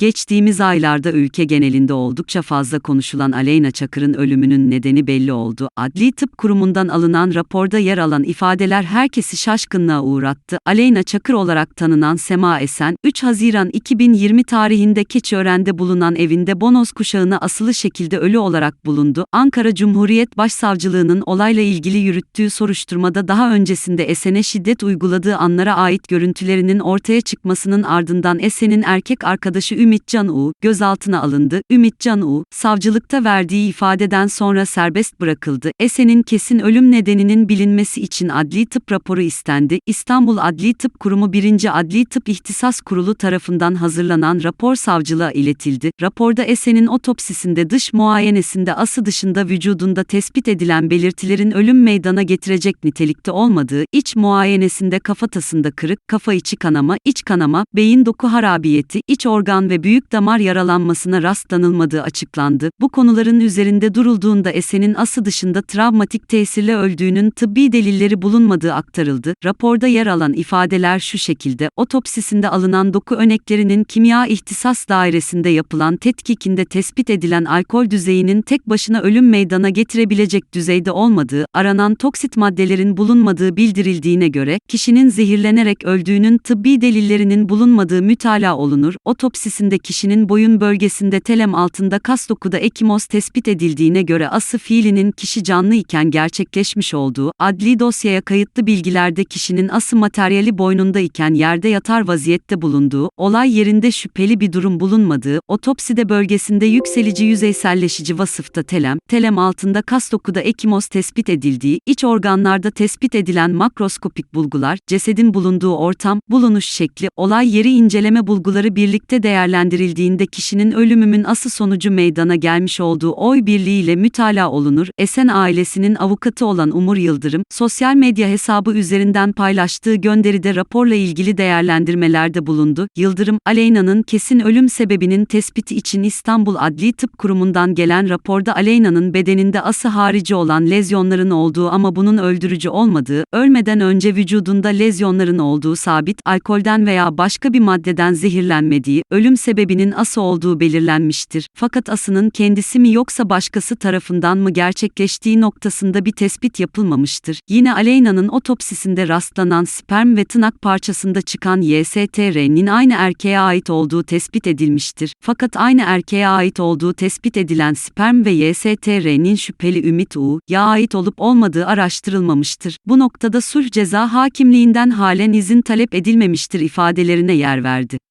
Geçtiğimiz aylarda ülke genelinde oldukça fazla konuşulan Aleyna Çakır'ın ölümünün nedeni belli oldu. Adli Tıp Kurumu'ndan alınan raporda yer alan ifadeler herkesi şaşkınlığa uğrattı. Aleyna Çakır olarak tanınan Sema Esen, 3 Haziran 2020 tarihinde Keçiören'de bulunan evinde bonoz kuşağına asılı şekilde ölü olarak bulundu. Ankara Cumhuriyet Başsavcılığı'nın olayla ilgili yürüttüğü soruşturmada daha öncesinde Esen'e şiddet uyguladığı anlara ait görüntülerinin ortaya çıkmasının ardından Esen'in erkek arkadaşı Ümit Can U, gözaltına alındı. Ümit Can U, savcılıkta verdiği ifadeden sonra serbest bırakıldı. Esen'in kesin ölüm nedeninin bilinmesi için adli tıp raporu istendi. İstanbul Adli Tıp Kurumu 1. Adli Tıp İhtisas Kurulu tarafından hazırlanan rapor savcılığa iletildi. Raporda Esen'in otopsisinde dış muayenesinde ası dışında vücudunda tespit edilen belirtilerin ölüm meydana getirecek nitelikte olmadığı, iç muayenesinde kafatasında kırık, kafa içi kanama, iç kanama, beyin doku harabiyeti, iç organ ve büyük damar yaralanmasına rastlanılmadığı açıklandı. Bu konuların üzerinde durulduğunda Esen'in ası dışında travmatik tesirle öldüğünün tıbbi delilleri bulunmadığı aktarıldı. Raporda yer alan ifadeler şu şekilde, otopsisinde alınan doku örneklerinin kimya ihtisas dairesinde yapılan tetkikinde tespit edilen alkol düzeyinin tek başına ölüm meydana getirebilecek düzeyde olmadığı, aranan toksit maddelerin bulunmadığı bildirildiğine göre, kişinin zehirlenerek öldüğünün tıbbi delillerinin bulunmadığı mütalaa olunur. Otopsisinde kişinin boyun bölgesinde telem altında kas dokuda ekimoz tespit edildiğine göre ası fiilinin kişi canlı iken gerçekleşmiş olduğu, adli dosyaya kayıtlı bilgilerde kişinin ası materyali boynunda iken yerde yatar vaziyette bulunduğu, olay yerinde şüpheli bir durum bulunmadığı, otopside bölgesinde yükselici yüzeyselleşici vasıfta telem, telem altında kas dokuda ekimoz tespit edildiği, iç organlarda tespit edilen makroskopik bulgular, cesedin bulunduğu ortam, bulunuş şekli, olay yeri inceleme bulguları birlikte değerlendirildiğinde kişinin ölümümün ası sonucu meydana gelmiş olduğu oy birliğiyle mütalaa olunur. Esen ailesinin avukatı olan Umur Yıldırım, sosyal medya hesabı üzerinden paylaştığı gönderide raporla ilgili değerlendirmelerde bulundu. Yıldırım, Aleyna'nın kesin ölüm sebebinin tespiti için İstanbul Adli Tıp Kurumu'ndan gelen raporda Aleyna'nın bedeninde ası harici olan lezyonların olduğu ama bunun öldürücü olmadığı, ölmeden önce vücudunda lezyonların olduğu sabit, alkolden veya başka bir maddeden zehirlenmediği, ölüm sebebinin ası olduğu belirlenmiştir. Fakat asının kendisi mi yoksa başkası tarafından mı gerçekleştiği noktasında bir tespit yapılmamıştır. Yine Aleyna'nın otopsisinde rastlanan sperm ve tırnak parçasında çıkan YSTR'nin aynı erkeğe ait olduğu tespit edilmiştir. Fakat aynı erkeğe ait olduğu tespit edilen sperm ve YSTR'nin şüpheli Ümit U.'ya ait olup olmadığı araştırılmamıştır. Bu noktada sulh ceza hakimliğinden halen izin talep edilmemiştir ifadelerine yer verdi.